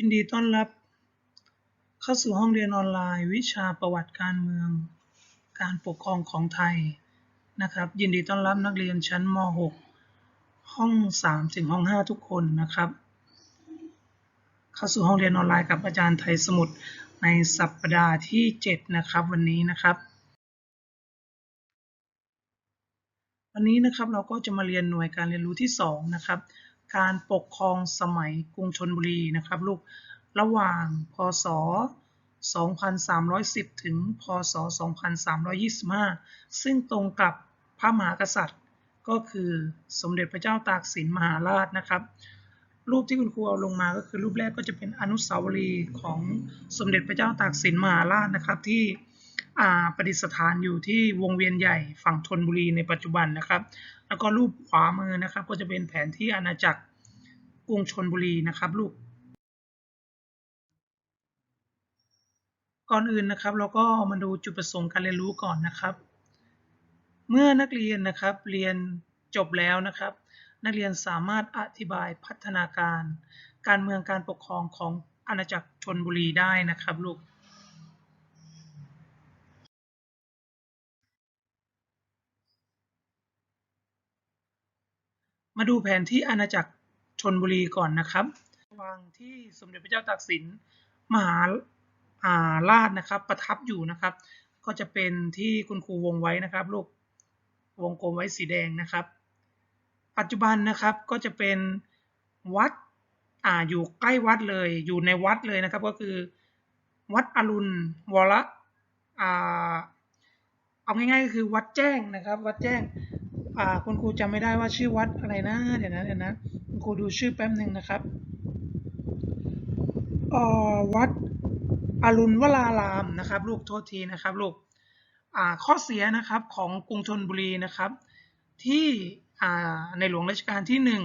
ยินดีต้อนรับเข้าสู่ห้องเรียนออนไลน์ วิชาประวัติการเมือง การปกครองของไทยนะครับ ยินดีต้อนรับนักเรียนชั้นม .6 ห้อง 3 ถึงห้อง 5 ทุกคนนะครับ เข้าสู่ห้องเรียนออนไลน์กับอาจารย์ไทยสมุทรในสัปดาห์ที่ 7 นะครับ วันนี้นะครับ วันนี้นะครับเราก็จะมาเรียนหน่วยการเรียนรู้ที่ 2 นะครับ การปกครองสมัยกรุงชนบุรีนะครับลูกระหว่างพศ 2310 ถึง พศ 2325 ซึ่งตรงกับพระมหากษัตริย์ ก็คือสมเด็จพระเจ้าตากสินมหาราชนะครับ รูปที่คุณครูเอาลงมาก็คือรูปแรกก็จะเป็นอนุสาวรีย์ของสมเด็จพระเจ้าตากสินมหาราชนะครับที่ ประดิษฐานอยู่ที่วงเวียนใหญ่ฝั่งธนบุรีในปัจจุบันนะครับ แล้วก็รูปขวามือนะครับ ก็จะเป็นแผนที่อาณาจักรกรุงชนบุรีนะครับลูก ก่อนอื่นนะครับ เราก็มาดูจุดประสงค์การเรียนรู้ก่อนนะครับ เมื่อนักเรียนนะครับเรียนจบแล้วนะครับ นักเรียนสามารถอธิบายพัฒนาการ การเมืองการปกครองของอาณาจักรชนบุรีได้นะครับลูก มาดูแผนที่อาณาจักรชนบุรีก่อนนะครับวังที่สมเด็จพระเจ้าตากสินมหาาราชนะครับ ประทับอยู่นะครับ ก็จะเป็นที่คุณครูวงไว้นะครับลูกวงกลมไว้สีแดงนะครับ ปัจจุบันนะครับก็จะเป็นวัดอ่าอยู่ใกล้วัดเลยอยู่ในวัดเลยนะครับ ก็คือวัดอรุณวรอ่าเอาง่ายๆก็คือวัดแจ้งนะครับ วัดแจ้ง อ่าคุณครูจำไม่ได้ว่าชื่อวัดอะไรนะ เดี๋ยวนะเดี๋ยวนะคุณครูดูชื่อแป๊บหนึ่งนะครับออวัดอรุณวรารามนะครับ ลูกโทษทีนะครับลูกข้อเสียนะครับของกรุงธนบุรีนะครับ ที่ในหลวงรัชกาลที่หนึ่ง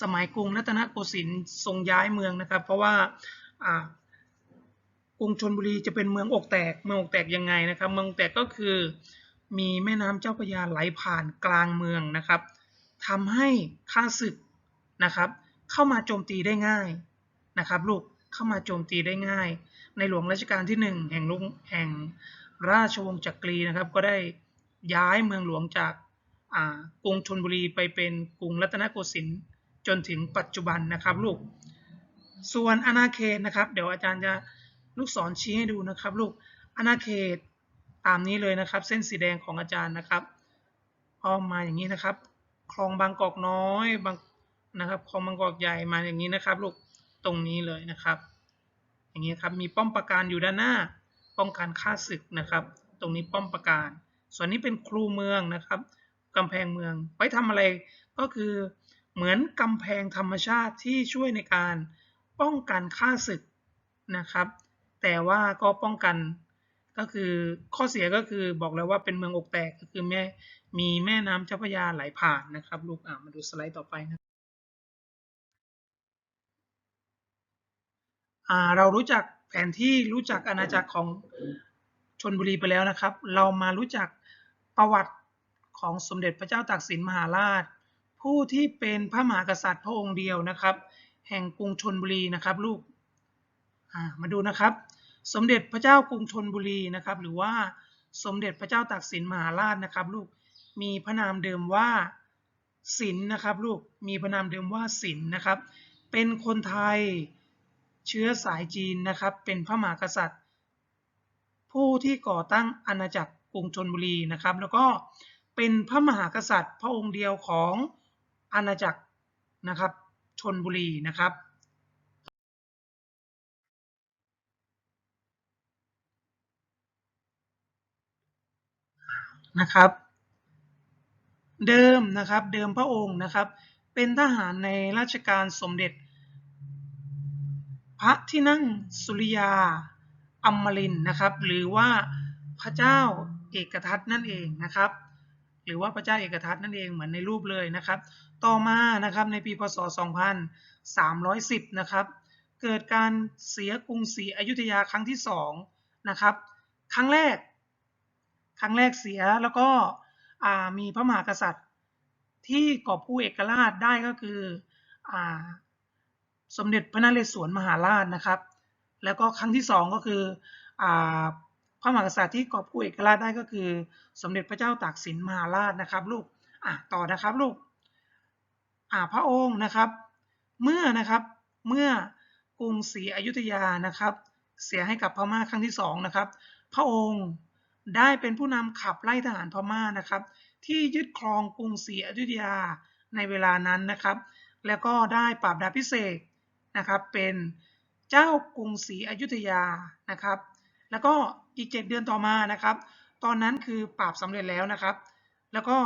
สมัยกรุงรัตนโกสินทร์ทรงย้ายเมืองนะครับ เพราะว่าอ่ากรุงชนบุรีจะเป็นเมืองอกแตกเมืองอกแตกยังไงนะครับ เมืองอกแตกก็คือ มีแม่น้ำเจ้าพระยาไหลผ่านกลางเมืองนะครับทำให้ข้าศึกนะครับ เข้ามาโจมตีได้ง่ายนะครับลูกเข้ามาโจมตีได้ง่าย ในหลวงรัชกาลที่ 1 แห่งลุงแห่งราชวงศ์จักรีนะครับ ก็ได้ย้ายเมืองหลวงจากกรุงชนบุรีไปเป็นกรุงรัตนโกสินทร์จนถึงปัจจุบันนะครับลูก ส่วนอาณาเขตนะครับ เดี๋ยวอาจารย์จะลูกศรชี้ให้ดูนะครับ ลูกอาณาเขต ตามนี้เลยนะครับ เส้นสีแดงของอาจารย์นะครับอ้อมมาอย่างนี้นะครับ คลองบางกอกน้อยบางนะครับคลองบางกอกใหญ่มาอย่างนี้นะครับลูกตรงนี้เลยนะครับ อย่างนี้ครับมีป้อมปราการอยู่ด้านหน้า ป้องกันฆ่าศึกนะครับ ตรงนี้ป้อมปราการ ส่วนนี้เป็นครูเมืองนะครับกำแพงเมืองไว้ทำอะไรก็คือเหมือนกำแพงธรรมชาติที่ช่วยในการป้องกันฆ่าศึกนะครับ แต่ว่าก็ป้องกัน ก็คือข้อเสียก็คือบอกแล้วว่าเป็นเมืองอกแตกก็คือแม่มีแม่น้ำเจ้าพระยาไหลผ่านนะครับลูกอ่ามาดูสไลด์ต่อไปนะอ่าเรารู้จักแผนที่รู้จักอาณาจักรของชนบุรีไปแล้วนะครับ เรามารู้จักประวัติของสมเด็จพระเจ้าตากสินมหาราช ผู้ที่เป็นพระมหากษัตริย์พระองค์เดียวนะครับ แห่งกรุงชนบุรีนะครับ ลูกมาดูนะครับ สมเด็จพระเจ้ากรุงธนบุรีนะครับ หรือว่าสมเด็จพระเจ้าตากสินมหาราชนะครับ ลูกมีพระนามเดิมว่าสินนะครับ ลูกมีพระนามเดิมว่าสินนะครับ เป็นคนไทยเชื้อสายจีนนะครับ เป็นพระมหากษัตริย์ ผู้ที่ก่อตั้งอาณาจักรกรุงธนบุรีนะครับ แล้วก็เป็นพระมหากษัตริย์ พระองค์เดียวของอาณาจักรนะครับชนบุรีนะครับ นะครับ เดิมนะครับเดิมพระองค์นะครับ เป็นทหารในราชการสมเด็จ พระที่นั่งสุริยาอัมมรินนะครับ หรือว่าพระเจ้าเอกทัตนั่นเองนะครับ หรือว่าพระเจ้าเอกทัตนั่นเองเหมือนในรูปเลยนะครับ ต่อมานะครับในปีพศ 2310 นะครับ เกิดการเสียกรุงศรีอยุธยาครั้งที่2นะครับ ครั้งแรก ครั้งแรกเสียแล้วก็มีพระมหากษัตริย์ ที่กอบผู้เอกราชได้ก็คืออสมเด็จพระนเรศวรมหาราชนะครับ แล้วก็ครั้งที่สองก็คืออพระมหากษัตริย์ที่กอบกู้เอกราชได้ก็คือ สมเด็จพระเจ้าตากสินมหาราชนะครับลูกต่อนะครับลูกพระองค์นะครับ เมื่อนะครับเมื่อกรุงศรีอยุธยานะครับ เสียให้กับพม่าครั้งที่สองนะครับ พระองค์ ได้เป็นผู้นำขับไล่ทหารพม่านะครับ ที่ยึดครองกรุงศรีอยุธยาในเวลานั้นนะครับ แล้วก็ได้ปราบดาพิเศษนะครับเป็นเจ้ากรุงศรีอยุธยานะครับ แล้วก็อีก 7 เดือนต่อมานะครับ ตอนนั้นคือปราบสำเร็จแล้วนะครับ แล้วก็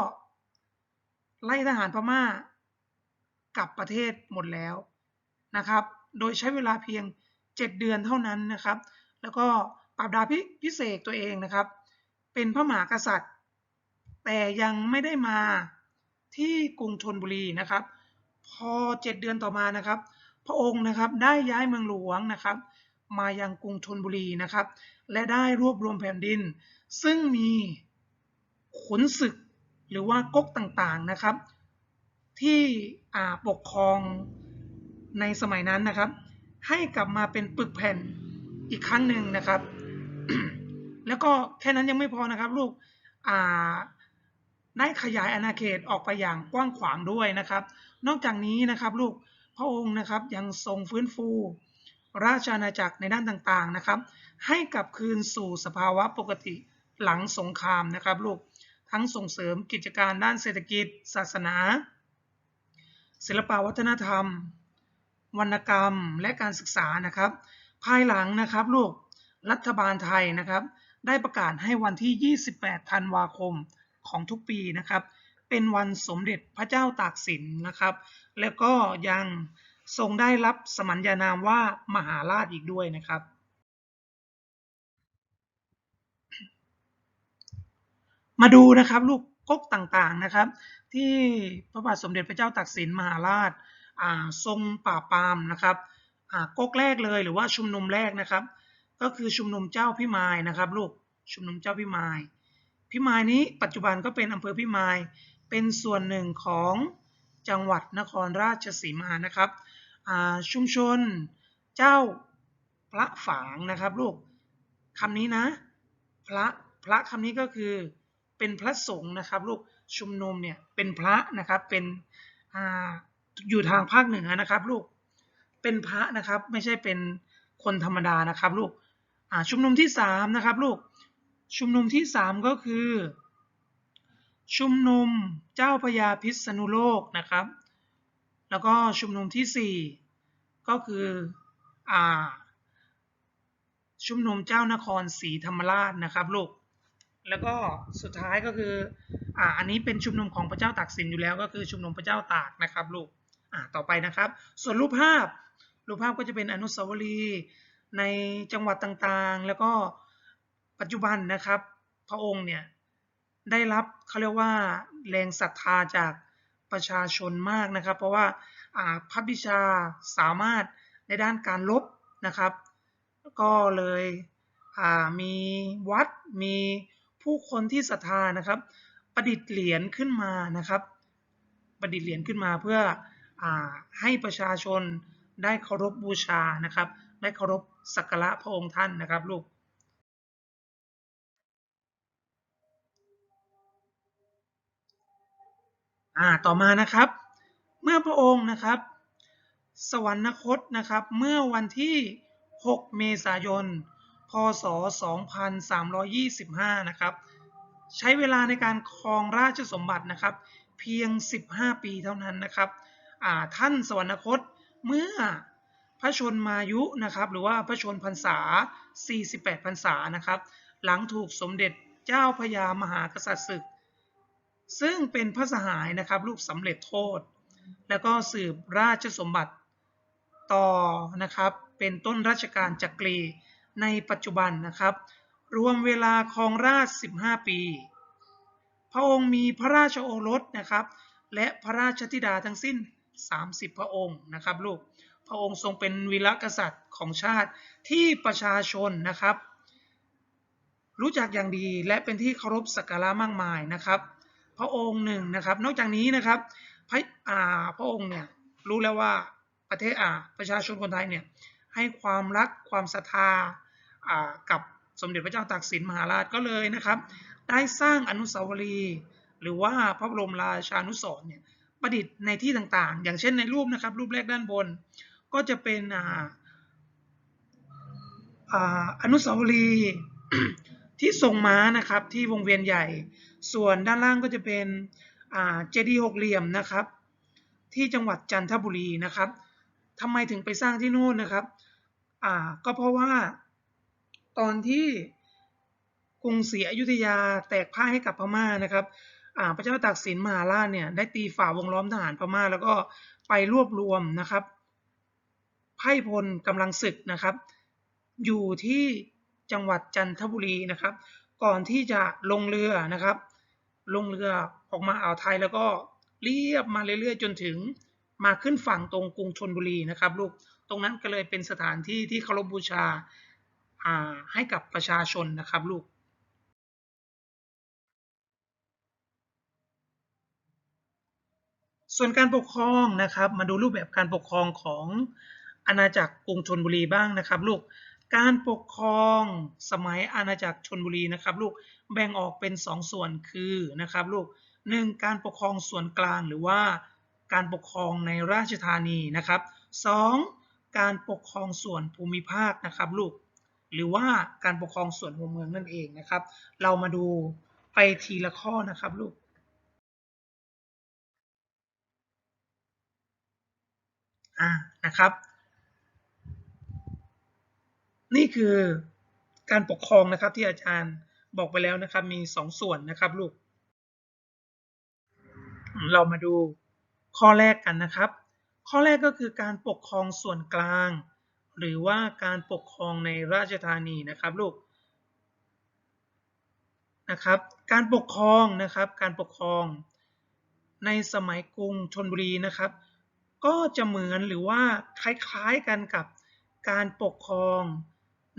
ไล่ทหารพม่ากลับประเทศหมดแล้วนะครับ โดยใช้เวลาเพียง 7 เดือนเท่านั้นนะครับ แล้วก็ปราบดาพิเศษตัวเองนะครับ เป็นพระมหากษัตริย์ แต่ยังไม่ได้มาที่กรุงธนบุรีนะครับ พอ7เดือนต่อมานะครับ พระองค์นะครับได้ย้ายเมืองหลวงนะครับ มายังกรุงธนบุรีนะครับ และได้รวบรวมแผ่นดิน ซึ่งมีขุนศึกหรือว่าก๊กต่างๆนะครับ ที่ปกครองในสมัยนั้นนะครับ ให้กลับมาเป็นปึกแผ่นอีกครั้งหนึ่งนะครับ แล้วก็แค่นั้นยังไม่พอนะครับ ลูกได้ขยายอาณาเขตออกไปอย่างกว้างขวางด้วยนะครับ นอกจากนี้นะครับลูกพระองค์นะครับยังทรงฟื้นฟู ราชอาณาจักรในด้านต่างๆนะครับ ให้กลับคืนสู่สภาวะปกติหลังสงครามนะครับ ลูกทั้งส่งเสริมกิจการด้านเศรษฐกิจ ศาสนา ศิลปวัฒนธรรม วรรณกรรมและการศึกษานะครับ ภายหลังนะครับลูกรัฐบาลไทยนะครับ ได้ประกาศให้วันที่ 28 ธันวาคมของทุกปีนะครับ เป็นวันสมเด็จพระเจ้าตากสินนะครับ แล้วก็ยังทรงได้รับสมัญญานามว่ามหาราชอีกด้วยนะครับ มาดูนะครับลูกก๊กต่างๆนะครับ ที่พระบาทสมเด็จพระเจ้าตากสินมหาราชทรงปราปามนะครับก๊กแรกเลยหรือว่าชุมนุมแรกนะครับ ก็คือชุมนุมเจ้าพิมายนะครับลูกชุมนุมเจ้าพิมาย พิมายนี้ปัจจุบันก็เป็นอำเภอพิมาย เป็นส่วนหนึ่งของจังหวัดนครราชสีมานะครับชุมชนเจ้าพระฝางนะครับลูกคำนี้นะพระพระคำนี้ก็คือเป็นพระสงฆ์นะครับลูกชุมนุมเนี่ยเป็นพระนะครับเป็นออยู่ทางภาคเหนือนะครับลูกเป็นพระนะครับไม่ใช่เป็นคนธรรมดานะครับลูก ชุมนุมที่3นะครับลูกชุมนุมที่ 3 ก็คือ ชุมนุมเจ้าพญาพิษณุโลกนะครับ แล้วก็ชุมนุมที่ 4 ก็คืออ่าชุมนุมเจ้านครศรีธรรมราชนะครับลูกแล้วก็สุดท้ายก็คืออ่าอันนี้เป็นชุมนุมของพระเจ้าตากสินอยู่แล้วก็คือชุมนุมพระเจ้าตากนะครับลูกอ่าต่อไปนะครับ ส่วนรูปภาพรูปภาพก็จะเป็นอนุสาวรีย์ ในจังหวัดต่างๆ แล้วก็ปัจจุบันนะครับ พระองค์เนี่ยได้รับเขาเรียกว่าแรงศรัทธาจากประชาชนมากนะครับ เพราะว่าพระบิชาสามารถในด้านการลบนะครับ ก็เลยมีวัดมีผู้คนที่ศรัทธานะครับ ประดิษฐ์เหรียญขึ้นมานะครับ ประดิษฐ์เหรียญขึ้นมาเพื่ออให้ประชาชนได้เคารพบูชานะครับ ได้เคารพ สักการะพระองค์ท่านนะครับลูกอ่าต่อมานะครับ เมื่อพระองค์นะครับ สวรรคตนะครับเมื่อวันที่ 6 เมษายน พศ 2325 นะครับใช้เวลาในการครองราชสมบัตินะครับ เพียง 15 ปีเท่านั้นนะครับท่านสวรรคตเมื่อ พระชนมายุนะครับหรือว่าพระชนพรรษา 48พรรษานะครับ หลังถูกสมเด็จเจ้าพญามหากษัตริย์ศึก ซึ่งเป็นพระสหายนะครับลูกสำเร็จโทษ แล้วก็สืบราชสมบัติต่อนะครับเป็นต้นราชการจักรีในปัจจุบันนะครับ รวมเวลาครองราช 15 ปี พระองค์มีพระราชโอรสนะครับ และพระราชธิดาทั้งสิ้น 30 พระองค์นะครับลูก ระองค์ทรงเป็นวีรกษัตริย์ของชาติที่ประชาชนนะครับ รู้จักอย่างดีและเป็นที่เคารพสักการะมากมายนะครับ พระองค์หนึ่งนะครับ นอกจากนี้นะครับพระพระองค์เนี่ยรู้แล้วว่าประเทศอ่าประชาชนคนไทยเนี่ยให้ความรักความศรัทธาอ่ากับสมเด็จพระเจ้าตากสินมหาราชก็เลยนะครับ ได้สร้างอนุสาวรีย์หรือว่าพระบรมราชานุสรณ์เนี่ยประดิษฐ์ในที่ต่างๆ อย่างเช่นในรูปนะครับ รูปแรกด้านบน ก็จะเป็นอานุสาวรีย์ที่ทรงม้านะครับที่วงเวียนใหญ่ ส่วนด้านล่างก็จะเป็นเจดีย์หกเหลี่ยมนะครับ ที่จังหวัดจันทบุรีนะครับทำไมถึงไปสร้างที่นู่นนะครับก็เพราะว่าตอนที่กรุงศรีอยุธยาแตกพ่ายให้กับพม่านะครับพระเจ้าตากสินมหาราชเนี่ยได้ตีฝ่าวงล้อมทหารพม่า แล้วก็ไปรวบรวมนะครับ ไพ่พลกำลังศึกนะครับ อยู่ที่จังหวัดจันทบุรีนะครับ ก่อนที่จะลงเรือนะครับ ลงเรือออกมาอ่าวไทยแล้วก็เรียบมาเรื่อยๆ จนถึงมาขึ้นฝั่งตรงกรุงชนบุรีนะครับลูกตรงนั้นก็เลยเป็นสถานที่ที่เคารพบูชาให้กับประชาชนนะครับลูกส่วนการปกครองนะครับ มาดูรูปแบบการปกครองของ อาณาจักรกรุงธนบุรีบ้างนะครับลูก การปกครองสมัยอาณาจักรชนบุรีนะครับลูก แบ่งออกเป็น2ส่วนคือนะครับลูก 1. การปกครองส่วนกลางหรือว่าการปกครองในราชธานีนะครับ 2. การปกครองส่วนภูมิภาคนะครับลูก หรือว่าการปกครองส่วนหัวเมืองนั่นเองนะครับ เรามาดูไปทีละข้อนะครับลูกอ่านะครับ นี่คือการปกครองนะครับที่อาจารย์บอกไปแล้วนะครับ มี2ส่วนนะครับลูก เรามาดูข้อแรกกันนะครับ ข้อแรกก็คือการปกครองส่วนกลาง หรือว่าการปกครองในราชธานีนะครับลูกนะครับ การปกครองนะครับ การปกครองในสมัยกรุงชนบุรีนะครับ ก็จะเหมือนหรือว่าคล้ายๆกันกับการปกครอง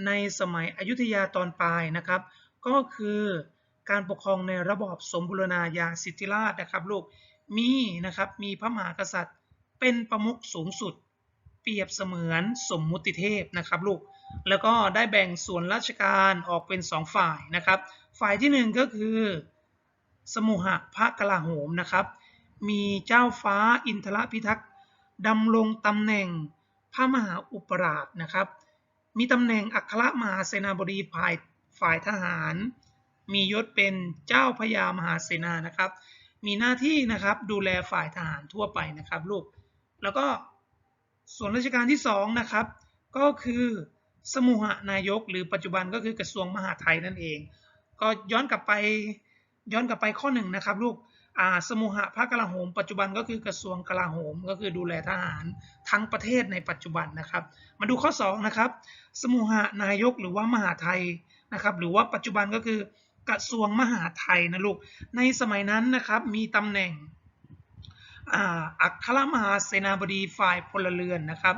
ในสมัยอยุธยาตอนปลายนะครับ ก็คือการปกครองในระบอบสมบูรณาญาสิทธิราชนะครับลูกมีนะครับมีพระมหากษัตริย์เป็นประมุขสูงสุด เปรียบเสมือนสมมุติเทพนะครับลูกแล้วก็ได้แบ่งส่วนราชการออกเป็น 2 ฝ่ายนะครับ ฝ่ายที่ 1 ก็คือ สมุหะพระกลาโหมนะครับ มีเจ้าฟ้าอินทรพิทักษ์ดำรงตำแหน่งพระมหาอุปราชนะครับ มีตำแหน่งอัครมหาเสนาบดีฝ่ายฝ่ายทหาร มียศเป็นเจ้าพญามหาเสนานะครับ มีหน้าที่นะครับดูแลฝ่ายทหารทั่วไปนะครับลูก แล้วก็ส่วนราชการที่2นะครับก็คือสมุหนายก หรือปัจจุบันก็คือกระทรวงมหาดไทยนั่นเอง ก็ย้อนกลับไปย้อนกลับไปข้อหนึ่งนะครับลูก อาสมุหะพระกลาโหม ปัจจุบันก็คือกระทรวงกลาโหม ก็คือดูแลทหารทั้งประเทศในปัจจุบันนะครับ มาดูข้อ2นะครับสมุหนายกหรือว่ามหาไทยนะครับหรือว่าปัจจุบันก็คือกระทรวงมหาไทยนะลูกในสมัยนั้นนะครับมีตำแหน่งอัครมหาเสนาบดีฝ่ายพลเรือนนะครับ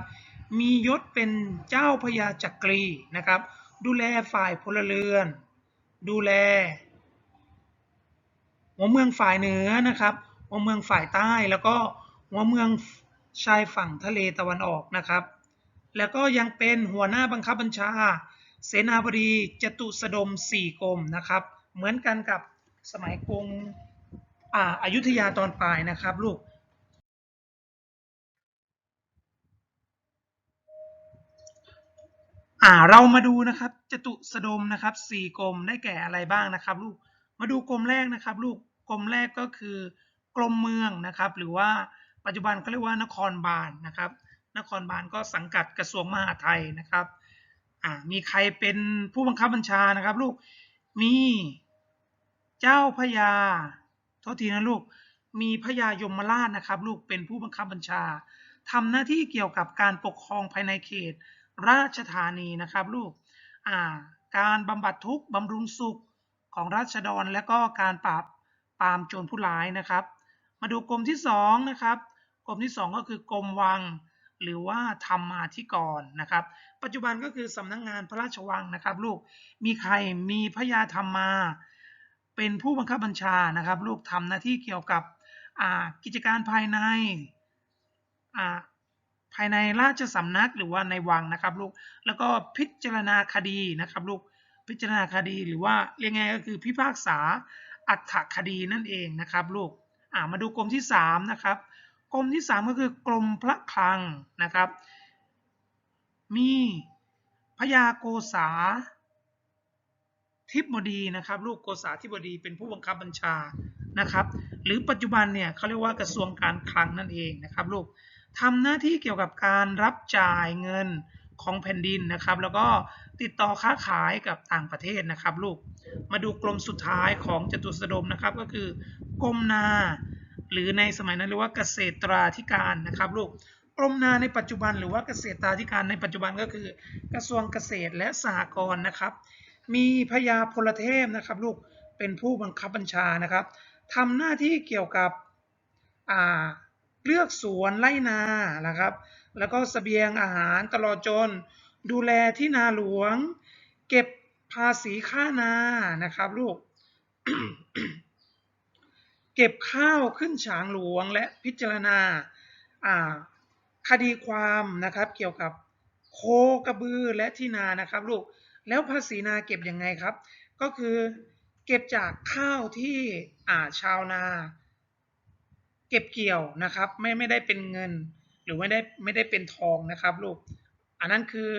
มียศเป็นเจ้าพญาจักรีนะครับ ดูแลฝ่ายพลเรือน ดูแล หัวเมืองฝ่ายเหนือนะครับ หัวเมืองฝ่ายใต้แล้วก็หัวเมืองชายฝั่งทะเลตะวันออกนะครับ แล้วก็ยังเป็นหัวหน้าบังคับบัญชา เสนาบดีจตุสดมสี่กรมนะครับ เหมือนกันกับสมัยกรุงอ่าอยุธยาตอนปลายนะครับลูกอ่าเรามาดูนะครับจตุสดมนะครับสี่กรมได้แก่อะไรบ้างนะครับลูก มาดูกรมแรกนะครับลูกกรมแรกก็คือกรมเมืองนะครับ หรือว่าปัจจุบันเขาเรียกว่านครบาลนนะครับ นครบาลก็สังกัดกระทรวงมหาดไทยนะครับมีใครเป็นผู้บังคับบัญชานะครับลูกมีเจ้าพญาโทษทีนะลูกมีพญายมราชนะครับ ลูกเป็นผู้บังคับบัญชาทำหน้าที่เกี่ยวกับการปกครองภายในเขต ราชธานีนะครับ ลูกการบำบัดทุกข์บำรุงสุข ของราษฎรและก็การปราบปรามโจรผู้ร้ายนะครับ มาดูกรมที่2นะครับกรมที่ 2 ก็คือกรมวัง หรือว่าธรรมาธิกรนะครับ ปัจจุบันก็คือสำนักงงานพระราชวังนะครับลูกมีใครมีพญาธรรมา เป็นผู้บังคับบัญชานะครับ ลูกทำหน้าที่เกี่ยวกับกิจการภายในภายในราชสำนักหรือว่าในวังนะครับลูก แล้วก็พิจารณาคดีนะครับลูก พิจารณาคดีหรือว่าเรียกไงก็คือพิพากษาอักขคดีนั่นเองนะครับลูกอ่ามาดูกรมที่3นะครับกรมที่ 3 ก็คือกรมพระคลังนะครับ มีพญาโกษาทิบดีนะครับ ลูกโกษาทิบดีเป็นผู้บังคับบัญชานะครับ หรือปัจจุบันเนี่ยเขาเรียกว่ากระทรวงการคลังนั่นเองนะครับลูกทำหน้าที่เกี่ยวกับการรับจ่ายเงินของแผ่นดินนะครับ แล้วก็ ติดต่อค้าขายกับต่างประเทศนะครับลูก มาดูกรมสุดท้ายของจตุสดมนะครับก็คือกรมนา หรือในสมัยนั้นเรียกว่าเกษตราธิการนะครับลูกกรมนาในปัจจุบันหรือว่าเกษตราธิการในปัจจุบันก็คือ กระทรวงเกษตรและสหกรณ์นะครับ มีพญาพลเทพนะครับลูกเป็นผู้บังคับบัญชานะครับทำหน้าที่เกี่ยวกับอ่าเลือกสวนไร่นานะครับ แล้วก็สเสบียงอาหารตลอดจน ดูแลที่นาหลวง เก็บภาษีค่านานะครับลูก เก็บข้าวขึ้นฉางหลวงและพิจารณาคดีความนะครับเกี่ยวกับโคกระบือและที่นานะครับลูกแล้วภาษีนาเก็บยังไงครับ ก็คือเก็บจากข้าวที่อ่าชาวนา เก็บเกี่ยวนะครับ ไม่ไม่ได้เป็นเงิน หรือไม่ได้ไม่ได้เป็นทองนะครับลูก อันนั้นคือ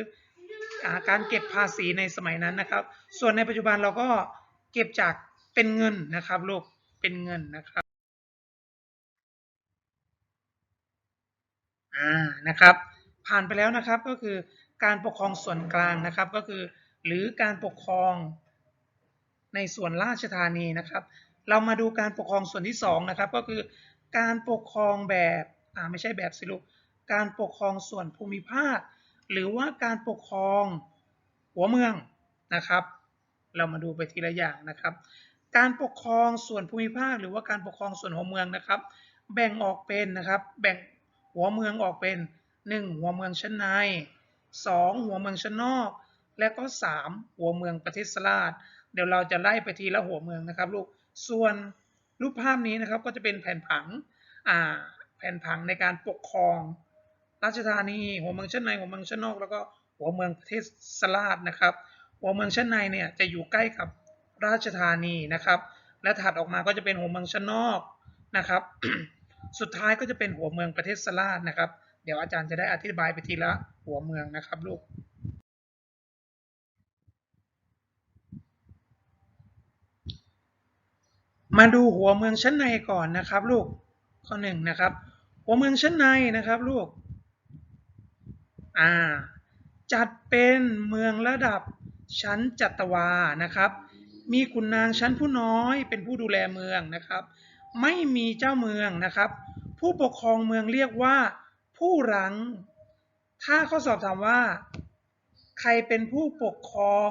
อการเก็บภาษีในสมัยนั้นนะครับ ส่วนในปัจจุบันเราก็เก็บจากเป็นเงินนะครับลูกเป็นเงินนะครับอ่านะครับ ผ่านไปแล้วนะครับก็คือการปกครองส่วนกลางนะครับก็คือ หรือการปกครองในส่วนราชธานีนะครับ เรามาดูการปกครองส่วนที่2นะครับก็คือการปกครองแบบอ่าไม่ใช่แบบสิลูกการปกครองส่วนภูมิภาค หรือว่าการปกครองหัวเมืองนะครับ เรามาดูไปทีละอย่างนะครับ การปกครองส่วนภูมิภาค หรือว่าการปกครองส่วนหัวเมืองนะครับ แบ่งออกเป็นนะครับ แบ่งหัวเมืองออกเป็น 1 หัวเมืองชั้นใน 2 หัวเมืองชั้นนอก และก็ 3 หัวเมืองประเทศสลาดเดี๋ยวเราจะไล่ไปทีละหัวเมืองนะครับลูก ส่วนรูปภาพนี้นะครับก็จะเป็นแผนผังแผนผังในการปกครอง ราชธานี หัวเมืองชั้นใน หัวเมืองชั้นนอก แล้วก็หัวเมืองประเทศสลาดนะครับ หัวเมืองชั้นในเนี่ยจะอยู่ใกล้กับราชธานีนะครับ และถัดออกมาก็จะเป็นหัวเมืองชั้นนอกนะครับ สุดท้ายก็จะเป็นหัวเมืองประเทศสลาดนะครับ เดี๋ยวอาจารย์จะได้อธิบายไปทีละหัวเมืองนะครับลูกมาดูหัวเมืองชั้นในก่อนนะครับ ลูกข้อหนึ่งนะครับ หัวเมืองชั้นในนะครับ ลูก อ่าจัดเป็นเมืองระดับชั้นจัตวานะครับ มีขุนนางชั้นผู้น้อยเป็นผู้ดูแลเมืองนะครับ ไม่มีเจ้าเมืองนะครับ ผู้ปกครองเมืองเรียกว่าผู้รัง ถ้าข้อสอบถามว่า ใครเป็นผู้ปกครอง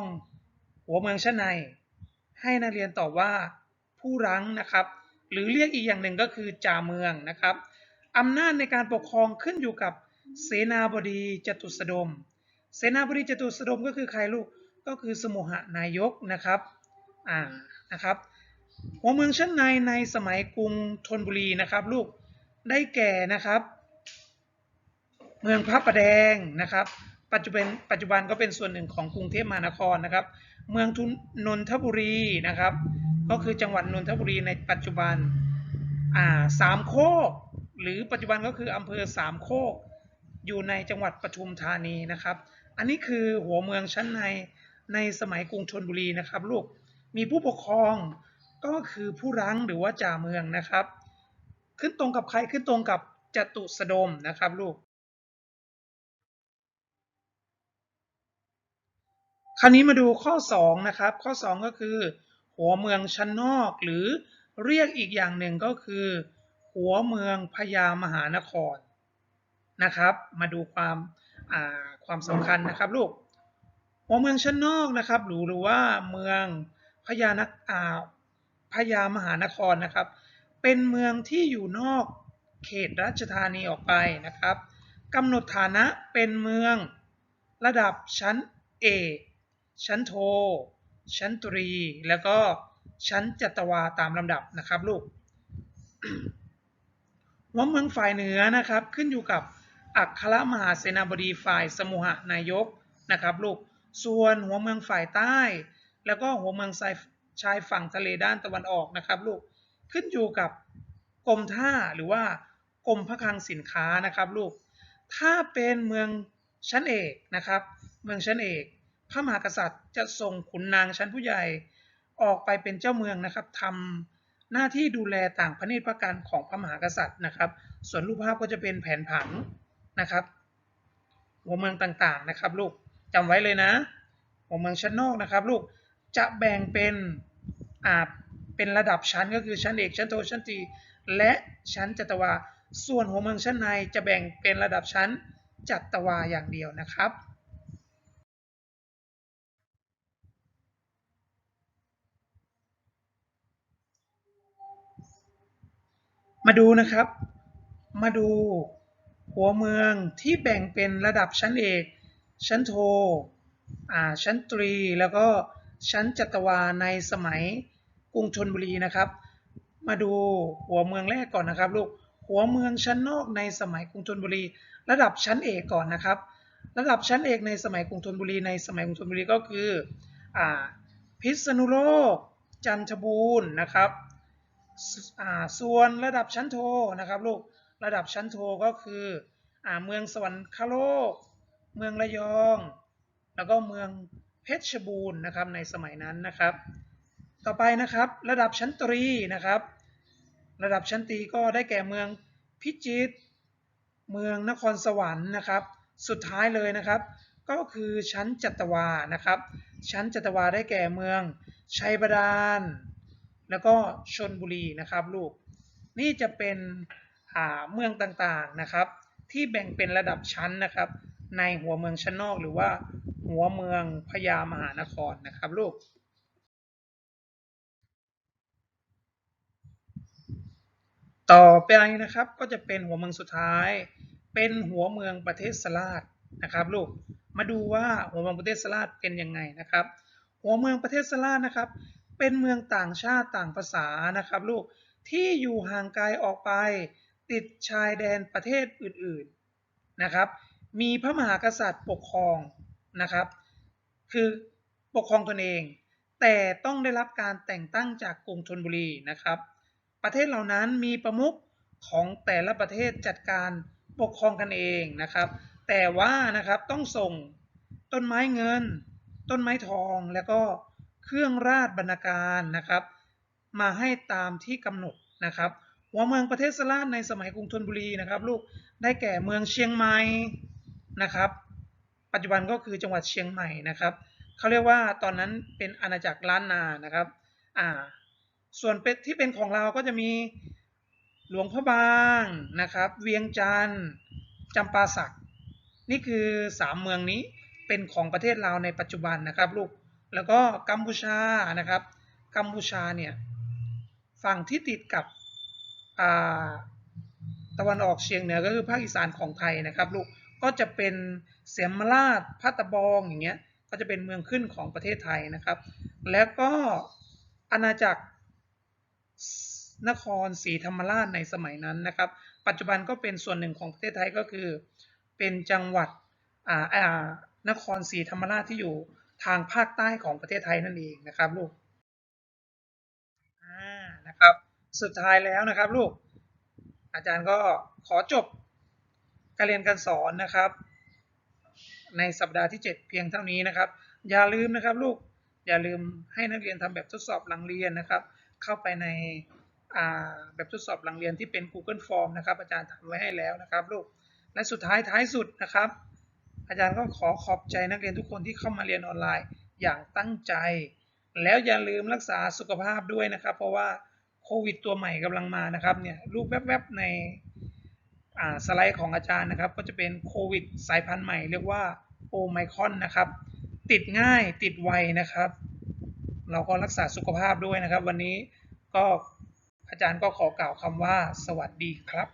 หัวเมืองชั้นใน ให้นักเรียนตอบว่าผู้รังนะครับ หรือเรียกอีกอย่างหนึ่งก็คือจ่าเมืองนะครับอำนาจในการปกครองขึ้นอยู่กับ เสนาบดีจตุสดม เสนาบดีจตุสดมก็คือใครลูก ก็คือสมุหนายกนะครับ อ่า นะครับ หัวเมืองชั้นในในสมัยกรุงธนบุรีนะครับลูก ได้แก่นะครับ เมืองพระประแดงนะครับ ปัจจุบันปัจจุบันก็เป็นส่วนหนึ่งของกรุงเทพมหานครนะครับ เมืองทุนนนทบุรีนะครับ ก็คือจังหวัดนนทบุรีในปัจจุบัน อ่า สามโคกหรือปัจจุบันก็คืออำเภอสามโคก อยู่ในจังหวัดปทุมธานีนะครับ อันนี้คือหัวเมืองชั้นในในสมัยกรุงธนบุรีนะครับลูก มีผู้ปกครองก็คือผู้รั้งหรือว่าจ่าเมืองนะครับ ขึ้นตรงกับใครขึ้นตรงกับจตุสดมนะครับลูก คราวนี้มาดูข้อ 2 นะครับ ข้อ 2 ก็คือ หัวเมืองชั้นนอกหรือเรียกอีกอย่างหนึ่งก็คือ หัวเมืองพญามหานคร นะครับ มาดูความความสำคัญนะครับลูกหัวเมืองชั้นนอกนะครับหรือหรือว่าเมืองพญานพญามหานครนะครับ เป็นเมืองที่อยู่นอกเขตราชธานีออกไปนะครับกำหนดฐานะเป็นเมืองระดับชั้นเอกชั้นโท ชั้นตรี แล้วก็ชั้นจัตวาตามลำดับนะครับลูกหัวเมืองฝ่ายเหนือนะครับขึ้นอยู่กับ อัครมหาเสนาบดีฝ่ายสมุหนายกนะครับลูก ส่วนหัวเมืองฝ่ายใต้ แล้วก็หัวเมืองชายฝั่งทะเลด้านตะวันออกนะครับลูก ขึ้นอยู่กับกรมท่าหรือว่ากรมพระคลังสินค้านะครับลูก ถ้าเป็นเมืองชั้นเอกนะครับ เมืองชั้นเอก พระมหากษัตริย์จะส่งขุนนางชั้นผู้ใหญ่ออกไปเป็นเจ้าเมืองนะครับทำหน้าที่ดูแลต่างพระเนตรพระการของพระมหากษัตริย์นะครับ ส่วนรูปภาพก็จะเป็นแผนผัง นะครับ หัวเมืองต่างๆนะครับลูกจำไว้เลยนะ หัวเมืองชั้นนอกนะครับลูกจะแบ่งเป็นอ่าเป็นระดับชั้นก็คือชั้นเอกชั้นโทชั้นตรีและชั้นจัตวา ส่วนหัวเมืองชั้นในจะแบ่งเป็นระดับชั้นจัตวาอย่างเดียวนะครับมาดูนะครับ มาดู หัวเมืองที่แบ่งเป็นระดับชั้นเอก ชั้นโทอ่าชั้นตรี แล้วก็ชั้นจัตวาในสมัยกรุงธนบุรีนะครับ มาดูหัวเมืองแรกก่อนนะครับลูก หัวเมืองชั้นนอกในสมัยกรุงธนบุรี ระดับชั้นเอกก่อนนะครับ ระดับชั้นเอกในสมัยกรุงธนบุรีในสมัยกรุงธนบุรีก็คืออ่าพิษณุโลก จันทบูรณ์นะครับอ่าส่วนระดับชั้นโทนะครับลูก ระดับชั้นโทก็คืออ่าเมืองสวรรคโลก เมืองระยอง แล้วก็เมืองเพชรบูรณ์นะครับในสมัยนั้นนะครับ ต่อไปนะครับระดับชั้นตรีนะครับ ระดับชั้นตรีก็ได้แก่เมืองพิจิตรเมืองนครสวรรค์นะครับ สุดท้ายเลยนะครับ ก็คือชั้นจัตวานะครับ ชั้นจัตวาได้แก่เมืองชัยบาดาลแล้วก็ชนบุรีนะครับลูกนี่จะเป็น เมืองต่างๆนะครับ ที่แบ่งเป็นระดับชั้นนะครับ ในหัวเมืองชั้นนอกหรือว่าหัวเมืองพญามหานครนะครับลูกต่อไปนะครับก็จะเป็นหัวเมืองสุดท้าย เป็นหัวเมืองประเทศสลาดนะครับลูกมาดูว่าหัวเมืองประเทศสลาดเป็นยังไงนะครับ หัวเมืองประเทศสลาดนะครับ เป็นเมืองต่างชาติต่างภาษานะครับ ลูกที่อยู่ห่างไกลออกไป ติดชายแดนประเทศอื่นๆนะครับ มีพระมหากษัตริย์ปกครองนะครับ คือปกครองตนเอง แต่ต้องได้รับการแต่งตั้งจากกรุงธนบุรีนะครับ ประเทศเหล่านั้นมีประมุขของแต่ละประเทศจัดการปกครองกันเองนะครับ แต่ว่านะครับต้องส่งต้นไม้เงิน ต้นไม้ทองแล้วก็เครื่องราชบรรณาการนะครับ มาให้ตามที่กำหนดนะครับ หัวเมืองประเทศสลาดในสมัยกรุงธนบุรีนะครับลูกได้แก่เมืองเชียงใหม่นะครับ ปัจจุบันก็คือจังหวัดเชียงใหม่นะครับเขาเรียกว่าตอนนั้นเป็นอาณาจักรล้านนานะครับอ่าส่วนเป็นที่เป็นของเราก็จะมีหลวงพ่อบางนะครับ เวียงจันทร์จำปาสักนี่คือสามเมืองนี้เป็นของประเทศเราในปัจจุบันนะครับลูกแล้วก็กัมพูชานะครับ กัมพูชาเนี่ยฝั่งที่ติดกับ ตะวันออกเฉียงเหนือก็คือภาคอีสานของไทยนะครับลูกก็จะเป็นเสียมราชพัตบองอย่างเงี้ยก็จะเป็นเมืองขึ้นของประเทศไทยนะครับ แล้วก็อาณาจักรนครศรีธรรมราชในสมัยนั้นนะครับ ปัจจุบันก็เป็นส่วนหนึ่งของประเทศไทยก็คือ เป็นจังหวัดนครศรีธรรมราชที่อยู่ทางภาคใต้ของประเทศไทยนั่นเองนะครับลูกนะครับ สุดท้ายแล้วนะครับลูก อาจารย์ก็ขอจบการเรียนการสอนนะครับ ในสัปดาห์ที่ 7 เพียงเท่านี้นะครับ อย่าลืมนะครับลูกอย่าลืมให้นักเรียนทำแบบทดสอบหลังเรียนนะครับ เข้าไปในแบบทดสอบหลังเรียนที่เป็น Google Form นะครับอาจารย์ทำไว้ให้แล้วนะครับลูกและสุดท้ายท้ายสุดนะครับ อาจารย์ก็ขอขอบใจนักเรียนทุกคนที่เข้ามาเรียนออนไลน์อย่างตั้งใจ แล้วอย่าลืมรักษาสุขภาพด้วยนะครับ เพราะว่า โควิดตัวใหม่กำลังมานะครับเนี่ยรูปแวบๆในสไลด์ของอาจารย์นะครับ ก็จะเป็นโควิดสายพันธุ์ใหม่เรียกว่าโอไมคอนนะครับ ติดง่ายติดไวนะครับ เราก็รักษาสุขภาพด้วยนะครับ วันนี้ก็อาจารย์ก็ขอกล่าวคำว่าสวัสดีครับ